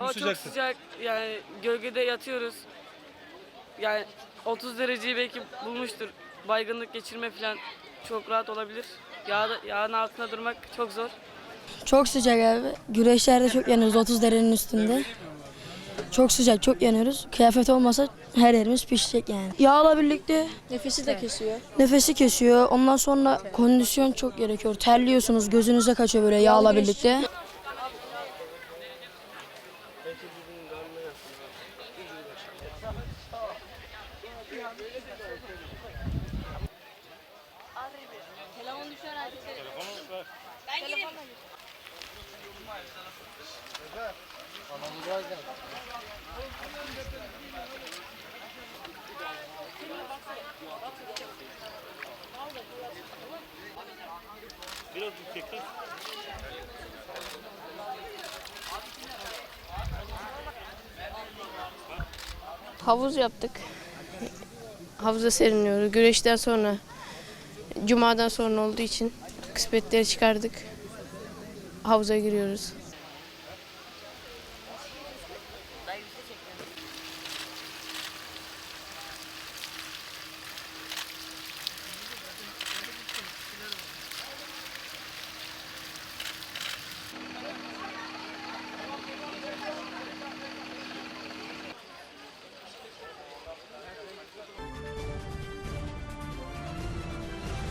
Ama çok sıcak yani gölgede yatıyoruz. Yani 30 dereceyi belki bulmuştur. Baygınlık geçirme falan çok rahat olabilir. Yağda, yağın altında durmak çok zor. Çok sıcak abi. Güreşlerde çok yanıyoruz 30 derecenin üstünde. Çok sıcak, çok yanıyoruz. Kıyafet olmasa her yerimiz pişecek yani. Yağla birlikte Nefesi de kesiyor. nefesi kesiyor. Ondan sonra kondisyon çok gerekiyor. Terliyorsunuz, gözünüze kaçıyor böyle yağla birlikte. Havuz yaptık. Havuza seriniyoruz. Güreşten sonra, cumadan sonra olduğu için kısmetleri çıkardık. Havuza giriyoruz.